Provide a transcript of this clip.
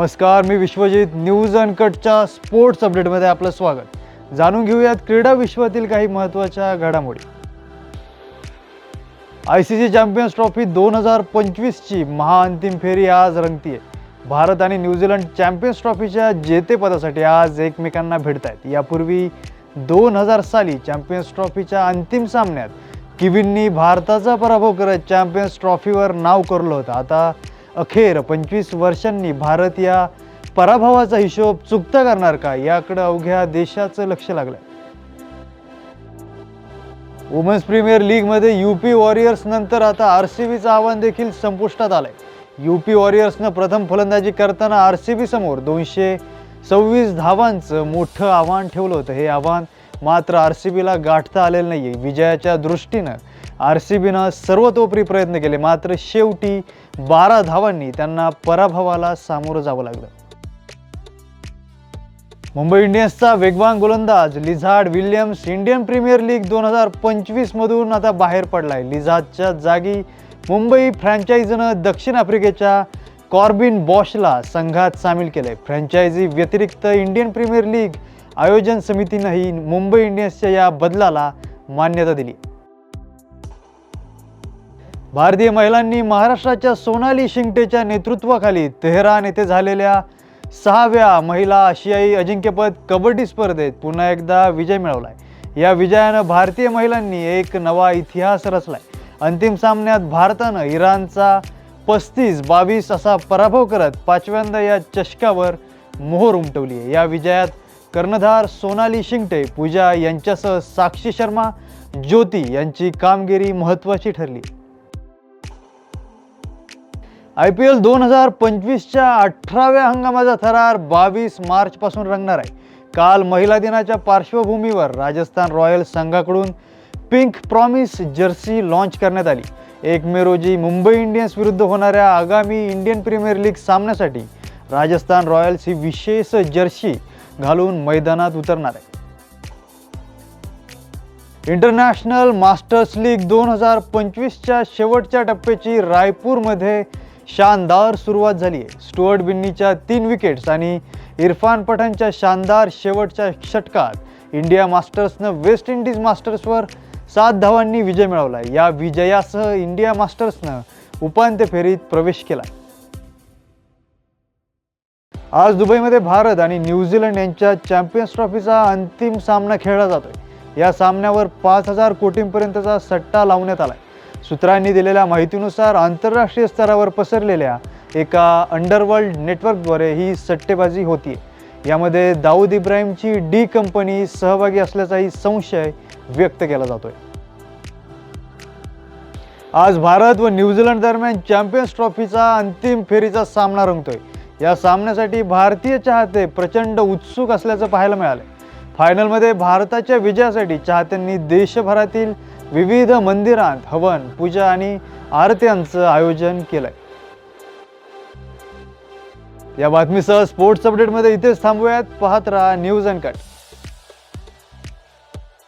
नमस्कार मी विश्वजित न्यूज अनकटच्या स्पोर्ट्स अपडेटमध्ये आपलं स्वागत. जाणून घेऊयात क्रीडा विश्वातील काही महत्त्वाच्या घडामोडी. I C C champions trophy दोन हजार पंचवीसची महाअंतिम फेरी आज रंगतीये. भारत आणि न्यूझीलंड चॅम्पियन्स ट्रॉफीच्या जेतेपदासाठी आज एकमेकांना भेटत आहेत यापूर्वी दोन हजार साली चॅम्पियन्स ट्रॉफीच्या अंतिम सामन्यात किविननी भारताचा पराभव करत चॅम्पियन्स ट्रॉफीवर नाव कोरलं होतं. आता अखेर पंचवीस वर्षांनी भारत या पराभवाचा हिशोब चुकता करणार का? याकडं अवघ्या देशाचं लक्ष लागलं वुमन्स प्रीमियर लीगमध्ये यू पी वॉरियर्स नंतर आता आर सी बीचं आव्हान देखील संपुष्टात आलंय. यू पी वॉरियर्सनं प्रथम फलंदाजी करताना आर सी बी समोर दोनशे सव्वीस धावांचं मोठं आव्हान ठेवलं होतं. हे आव्हान मात्र आर सी बीला गाठता आलेलं नाही आहे विजयाच्या दृष्टीनं आर सी बीनं सर्वतोपरी प्रयत्न केले. मात्र शेवटी बारा धावांनी त्यांना पराभवाला सामोरं जावं लागलं. मुंबई इंडियन्सचा वेगवान गोलंदाज Lizaad Williams Indian premier league दोन हजार पंचवीसमधून आता बाहेर पडलाय. लिझार्डच्या जागी मुंबई फ्रँचायझीनं दक्षिण आफ्रिकेच्या कॉर्बिन बॉशला संघात सामील केलंय. फ्रँचायझी व्यतिरिक्त इंडियन प्रीमियर लीग आयोजन समितीनंही मुंबई इंडियन्सच्या या बदलाला मान्यता दिली. भारतीय महिलांनी महाराष्ट्राच्या सोनाली शिंगटेच्या नेतृत्वाखाली तेहरान येथे झालेल्या सहाव्या महिला आशियाई अजिंक्यपद कबड्डी स्पर्धेत पुन्हा एकदा विजय मिळवलाय. या विजयानं भारतीय महिलांनी एक नवा इतिहास रचलाय. अंतिम सामन्यात भारतानं इराणचा पस्तीस बावीस असा पराभव करत पाचव्यांदा या चषकावर मोहर उमटवली आहे. या विजयात कर्णधार सोनाली शिंगटे पूजा यांच्यासह साक्षी शर्मा ज्योती यांची कामगिरी महत्त्वाची ठरली. आय पी एल दोन हजार पंचवीसच्या अठराव्या हंगामाचा थरार बावीस मार्चपासून रंगणार आहे. काल महिला दिनाच्या पार्श्वभूमीवर राजस्थान रॉयल्स संघाकडून पिंक प्रॉमिस जर्सी लॉन्च करण्यात आली. एक मे रोजी मुंबई इंडियन्स विरुद्ध होणाऱ्या आगामी इंडियन प्रीमियर लीग सामन्यासाठी राजस्थान रॉयल्स ही विशेष जर्सी घालून मैदानात उतरणार आहे. इंटरनॅशनल मास्टर्स लीग दोन हजार पंचवीसच्या शेवटच्या टप्प्याची रायपूरमध्ये शानदार सुरुवात झाली आहे. स्टुअर्ट बिन्नीच्या तीन विकेट्स आणि इरफान पठाणच्या शानदार शेवटच्या षटकात इंडिया मास्टर्सनं वेस्ट इंडिज मास्टर्सवर सात धावांनी विजय मिळवला या विजयासह इंडिया मास्टर्सनं उपांत्य फेरीत प्रवेश केला आज दुबईमध्ये भारत आणि न्यूझीलंड यांच्या चॅम्पियन्स ट्रॉफीचा अंतिम सामना खेळला जातोय. या सामन्यावर पाच हजार कोटींपर्यंतचा सट्टा लावण्यात आलाय. सूत्रांनी दिलेल्या माहितीनुसार आंतरराष्ट्रीय स्तरावर पसरलेल्या एका अंडरवर्ल्ड नेटवर्कद्वारे ही सट्टेबाजी होती यामध्ये दाऊद इब्राहिमची डी कंपनी सहभागी असल्याचाही संशय व्यक्त केला जातोय. आज भारत व न्यूझीलंड दरम्यान चॅम्पियन्स ट्रॉफीचा अंतिम फेरीचा सामना रंगतोय. या सामन्यासाठी भारतीय चाहते प्रचंड उत्सुक असल्याचं पाहायला मिळालं फायनलमध्ये भारताच्या विजयासाठी चाहत्यांनी देशभरातील विविध मंदिरांत हवन पूजा आणि आरत्यांचं आयोजन केलंय. या बातमीसह स्पोर्ट्स अपडेटमध्ये इथेच थांबूयात. पाहत राहा न्यूज अँड कट